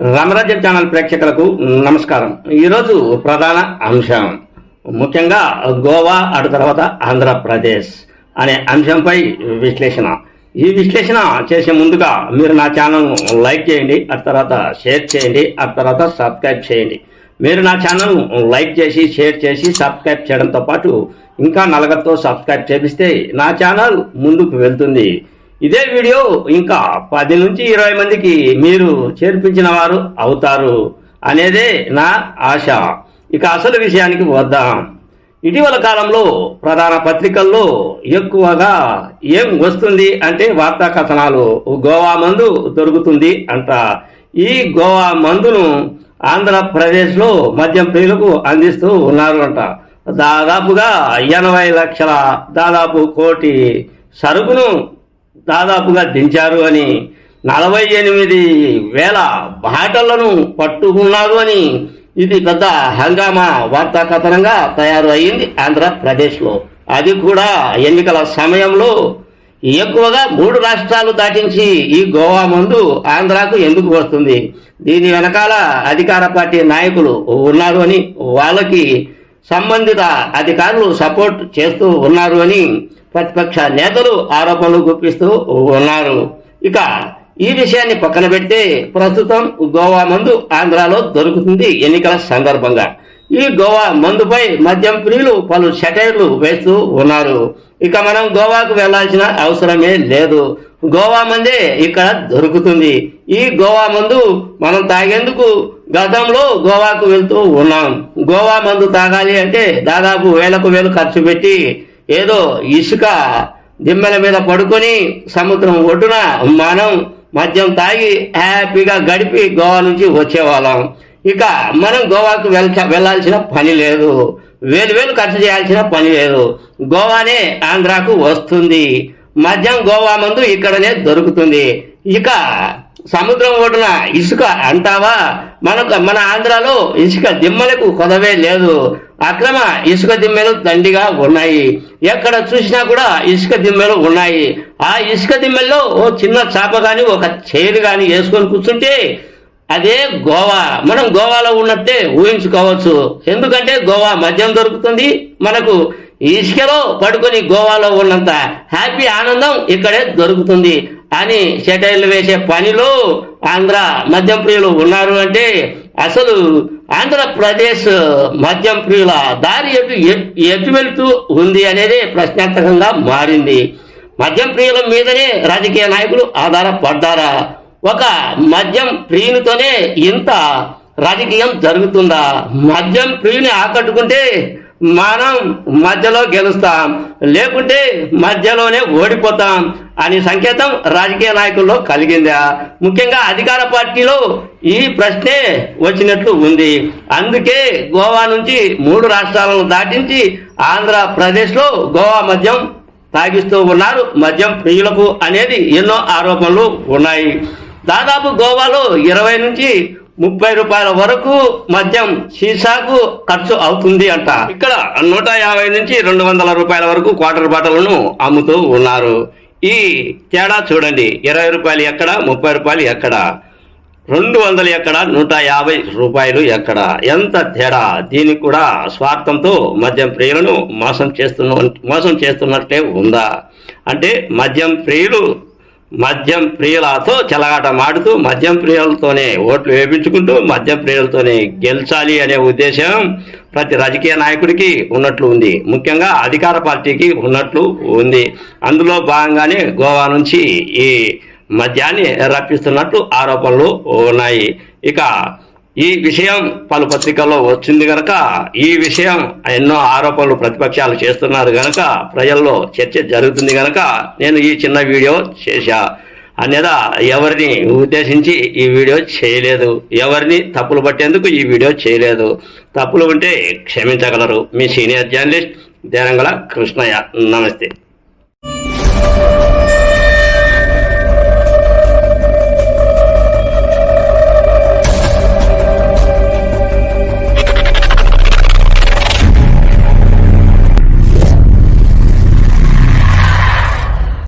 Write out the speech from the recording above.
రామరాజ్యం channel ప్రేక్షకులకు నమస్కారం. ఈరోజు ప్రధాన అంశం. ముఖ్యంగా గోవా అటు తర్వాత ఆంధ్రప్రదేశ్ అనే అంశంపై విశ్లేషణ. ఈ విశ్లేషణ చేసే ముందుగా మీరు నా ఛానల్ లైక్ చేయండి ఆ తర్వాత షేర్ చేయండి ఆ తర్వాత సబ్స్క్రైబ్ చేయండి. మీరు నా ఛానల్ లైక్ చేసి షేర్ చేసి సబ్స్క్రైబ్ చేయడంతో పాటు ఇంకా నలగతో సబ్స్క్రైబ్ చేపిస్తే నా ఛానల్ ముందుకు వెళ్తుంది. ఇదే వీడియో ఇంకా పది నుంచి ఇరవై మందికి మీరు చేర్పించిన వారు అవుతారు అనేదే నా ఆశ. ఇక అసలు విషయానికి వద్దాం. ఇటీవల కాలంలో ప్రధాన పత్రికల్లో ఎక్కువగా ఏం వస్తుంది అంటే వార్తా కథనాలు గోవా మందు దొరుకుతుంది అంట. ఈ గోవా మందును ఆంధ్రప్రదేశ్లో మద్యం ప్రియులకు అందిస్తూ ఉన్నారు అంట. దాదాపుగా ఎనభై లక్షల దాదాపు కోటి సరుకును దాదాపుగా దించారు అని నలభై ఎనిమిది వేల బాటలను పట్టుకున్నారు అని ఇది పెద్ద హంగామా వార్తా కథనంగా తయారు అయింది ఆంధ్రప్రదేశ్లో. అది కూడా ఎన్నికల సమయంలో ఎక్కువగా మూడు రాష్ట్రాలు దాటించి ఈ గోవా ముందు ఆంధ్రాకు ఎందుకు వస్తుంది? దీని వెనకాల అధికార పార్టీ నాయకులు ఉన్నారు అని వాళ్ళకి సంబంధిత అధికారులు సపోర్ట్ చేస్తూ ఉన్నారు అని ప్రతిపక్ష నేతలు ఆరోపణలు గుప్పిస్తూ ఉన్నారు. ఇక ఈ విషయాన్ని పక్కన పెడితే ప్రస్తుతం గోవా మందు ఆంధ్రాలో దొరుకుతుంది ఎన్నికల సందర్భంగా. ఈ గోవా మందుపై మద్యం ప్రియులు పలు సెటైర్లు వేస్తూ ఉన్నారు. ఇక మనం గోవాకు వెళ్ళాల్సిన అవసరమే లేదు. గోవా మందే ఇక్కడ దొరుకుతుంది. ఈ గోవా మందు మనం తాగేందుకు గతంలో గోవాకు వెళ్తూ ఉన్నాం. గోవా మందు తాగాలి అంటే దాదాపు వేలకు వేలు ఖర్చు పెట్టి ఏదో ఇసుక దిమ్మెల మీద పడుకొని సముద్రం ఒడ్డున మనం మద్యం తాగి హ్యాపీగా గడిపి గోవా నుంచి వచ్చేవాళ్ళం. ఇక మనం గోవాకు వెళ్ళ వెళ్ళాల్సిన పని లేదు. వేలు వేలు ఖర్చు చేయాల్సిన పని లేదు. గోవానే ఆంధ్రాకు వస్తుంది. మద్యం గోవా మందు ఇక్కడనే దొరుకుతుంది. ఇక సముద్రం ఒడ్డున ఇసుక అంటావా? మనకు మన ఆంధ్రాలో ఇసుక దిమ్మలకు కొదవే లేదు. అక్రమ ఇసుక దిమ్మెలు దండిగా ఉన్నాయి. ఎక్కడ చూసినా కూడా ఇసుక దిమ్మెలు ఉన్నాయి. ఆ ఇసుక దిమ్మెల్లో ఓ చిన్న చాప కానీ ఒక చేరు కానీ వేసుకొని కూర్చుంటే అదే గోవా. మనం గోవాలో ఉన్నట్టే ఊహించుకోవచ్చు. ఎందుకంటే గోవా మద్యం దొరుకుతుంది. మనకు ఇసుకలో పడుకొని గోవాలో ఉన్నంత హ్యాపీ ఆనందం ఇక్కడే దొరుకుతుంది. అని సెటైర్లు వేసే పనిలో ఆంధ్ర మద్యం ప్రియులు ఉన్నారు అంటే అసలు ఆంధ్రప్రదేశ్ మద్యం ప్రియుల దారి ఎటు ఎటు వెళుతూ ఉంది అనేది ప్రశ్నార్థకంగా మారింది. మద్యం ప్రియుల మీదనే రాజకీయ నాయకులు ఆధారపడ్డారా? ఒక మద్యం ప్రియునితోనే ఇంత రాజకీయం జరుగుతుందా? మద్యం ప్రియుని ఆకట్టుకుంటే మనం మధ్యలో గెలుస్తాం లేకుంటే మధ్యలోనే ఓడిపోతాం అనే సంకేతం రాజకీయ నాయకుల్లో కలిగిందా? ముఖ్యంగా అధికార పార్టీలో ఈ ప్రశ్నే వచ్చినట్లు ఉంది. అందుకే గోవా నుంచి మూడు రాష్ట్రాలను దాటించి ఆంధ్రప్రదేశ్లో గోవా మద్యం తాగిస్తూ ఉన్నారు. మద్యం ప్రియులకు అనేది ఎన్నో ఆరోపణలు ఉన్నాయి. దాదాపు గోవాలో ఇరవై నుంచి ముప్పై రూపాయల వరకు మద్యం సీసాకు ఖర్చు అవుతుంది అంట. ఇక్కడ నూట యాభై నుంచి రెండు వందల రూపాయల వరకు క్వార్టర్ బాటలను అమ్ముతూ ఉన్నారు. ఈ తేడా చూడండి. ఇరవై రూపాయలు ఎక్కడ ముప్పై రూపాయలు ఎక్కడ? రెండు వందలు ఎక్కడ నూట యాభై రూపాయలు ఎక్కడ? ఎంత తేడా? దీనికి కూడా స్వార్థంతో మద్యం ప్రియులను మోసం చేస్తున్న మోసం చేస్తున్నట్లే ఉందా? అంటే మద్యం ప్రియులు మద్యం ప్రియులతో చెలగాట మాడుతూ మద్యం ప్రియులతోనే ఓట్లు వేపించుకుంటూ మద్యం ప్రియులతోనే గెలిచాలి అనే ఉద్దేశం ప్రతి రాజకీయ నాయకుడికి ఉన్నట్లు ఉంది. ముఖ్యంగా అధికార పార్టీకి ఉన్నట్లు ఉంది. అందులో భాగంగానే గోవా నుంచి ఈ మద్యాన్ని రప్పిస్తున్నట్లు ఆరోపణలు ఉన్నాయి. ఇక ఈ విషయం పలు పత్రికల్లో వచ్చింది గనక ఈ విషయం ఎన్నో ఆరోపణలు ప్రతిపక్షాలు చేస్తున్నారు గనక ప్రజల్లో చర్చ జరుగుతుంది గనక నేను ఈ చిన్న వీడియో చేశా. అన్యదా ఎవరిని ఉద్దేశించి ఈ వీడియో చేయలేదు? ఎవరిని తప్పులు పట్టేందుకు ఈ వీడియో చేయలేదు? తప్పులు ఉంటే క్షమించగలరు. మీ సీనియర్ జర్నలిస్ట్ దేరంగల కృష్ణయ్య. నమస్తే.